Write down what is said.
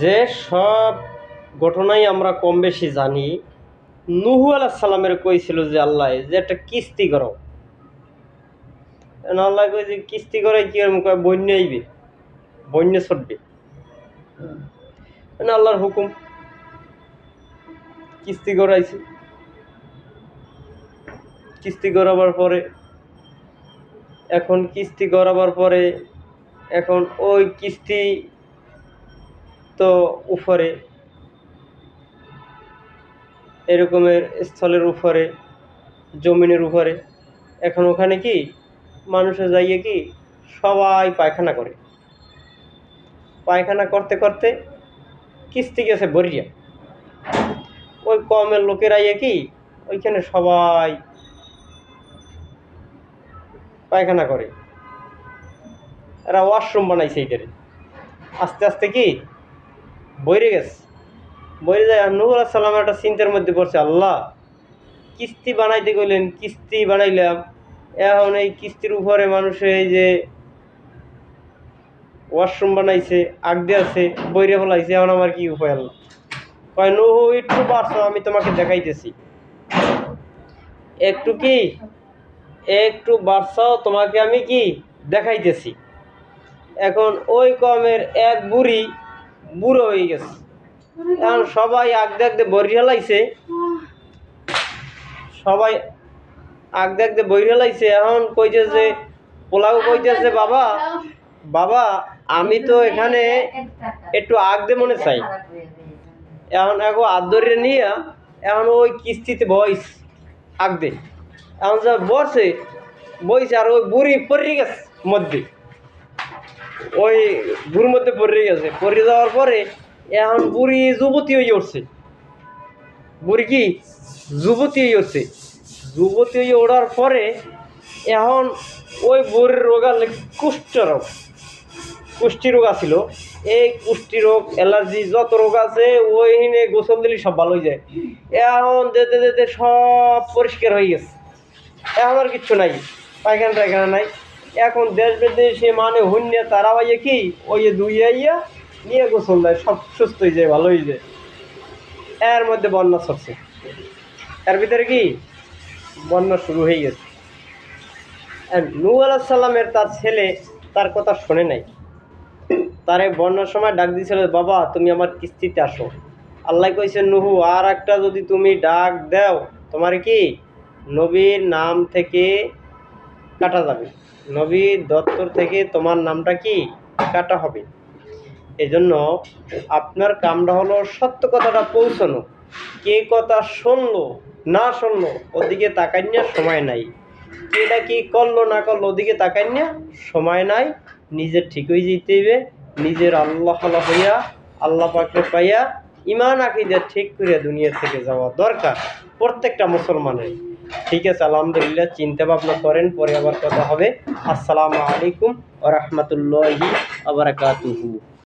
যে সব ঘটনাই আমরা কম বেশি জানি, নুহু আলাহ সালামের কইছিল যে, আল্লাহ, যে একটা কিস্তি করো। আল্লাহ কই যে, কিস্তি করে কি কয়, বন্যা আইবে, বন্যা ছড়বে আল্লাহর হুকুম, কিস্তি করাইছে। কিস্তি করাবার পরে, এখন কিস্তি করাবার পরে, এখন ওই কিস্তি তো উপরে, এরকমের স্থলের উপরে, জমিনের উপরে। এখন ওখানে কি মানুষে যাইয়ে কি সবাই পায়খানা করে? পায়খানা করতে করতে কিস্তি গেছে বরিয়া ওই কমের লোকেরা ইয়ে কি ওইখানে সবাই পায়খানা করে। এরা ওয়াশরুম বানাইছে এইটারে। আস্তে আস্তে কি বইরে গেছে। বইরে যায় নূর সালাম একটা চিন্তার মধ্যে পড়ছে, আল্লাহ, কিস্তি বানাইতে গেলেন কিস্তি বানাইলাম। এখন এই কিস্তির উপরে মানুষে এই যে ওয়াশরুম বানাইছে আগদে আছে, বইরে ফেলাইছে, এখন আমার কি উপায় আল্লাহ? কয়, নহু, একটু বাড়ছো, আমি তোমাকে দেখাইতেছি। একটু কি? একটু বাড়ছাও, তোমাকে আমি কি দেখাইতেছি। এখন ওই কমের এক বুড়ি বুড়ো হয়ে গেছে। এখন সবাই আগদে আগদে বরিয়া লাইছে সবাই আগদে আগদে বইরে লাইছে এখন কইছে যে পোলাও কইতেছে, বাবা বাবা, আমি তো এখানে একটু আগদে মনে চাই। এখন এখন আদরে নিয়ে এখন ওই কিস্তিতে বইস, আগদে। এখন যা বসে বইছে আর ওই বুড়ি পড়ে গেছে মধ্যে। ওই বুড়ির মধ্যে পড়ে গেছে। পড়ে যাওয়ার পরে এখন বুড়ি যুবতী হয়ে উঠছে। বুড়ি কি? যুবতী হয়ে উঠছে। যুবতী হয়ে ওঠার পরে এখন ওই বুড়ির রোগ আনলে কুষ্ঠ রোগ। আছিল। এই কুষ্টি রোগ, অ্যালার্জি যত রোগ আছে ওই ওইখানে গোসল দিলে সব ভালো হয়ে যায়। এখন যেতে যেতে সব পরিষ্কার হয়ে গেছে। এখন আর কিচ্ছু নাই। পায়খানা টায়খানা নাই। এখন দেশ বিদেশে মানে হইন্য তারা আইয়া কি? ওই যে দুই আইয়া নিয়ে গোসল দেয়, সব সুস্থ হয়ে যায়, ভালো হয়ে যায়। এর মধ্যে বন্যা চলছে এর ভিতরে কি? বন্যা শুরু হয়ে গেছে। নূ আলাহ সাল্লামের তার ছেলে তার কথা শোনে নাই। তারে বন্যার সময় ডাক দিয়েছিল বাবা, তুমি আমার কিস্তিতে আসো। আল্লাহ কইছে, নুহু আর একটা যদি তুমি ডাক দাও, তোমার কি? নবীর নাম থেকে কাটা যাবে। নবীর দত্তর থেকে তোমার নামটা কি? কাটা হবে। এজন্য আপনার কামটা হলো সত্য কথাটা পৌঁছানো, কে কথা শুনলো, না শুনলো, ওদিকে তাকাইনা সময় নাই। কেটা কি করল, না করল, ওদিকে তাকাইনা সময় নাই। নিজের ঠিক হয়ে যেতে হইবে নিজের আল্লাহ হইয়া, আল্লাহ পাকে পাইয়া ইমান আকিদা ঠিক করে দুনিয়া থেকে যাওয়া দরকার প্রত্যেকটা মুসলমানের। ঠিক আছে, আলহামদুলিল্লাহ চিন্তা ভাবনা করেন, পরে আবার কথা হবে। আসসালামু আলাইকুম ও রহমতুল্লাহি আবরাকাতুহু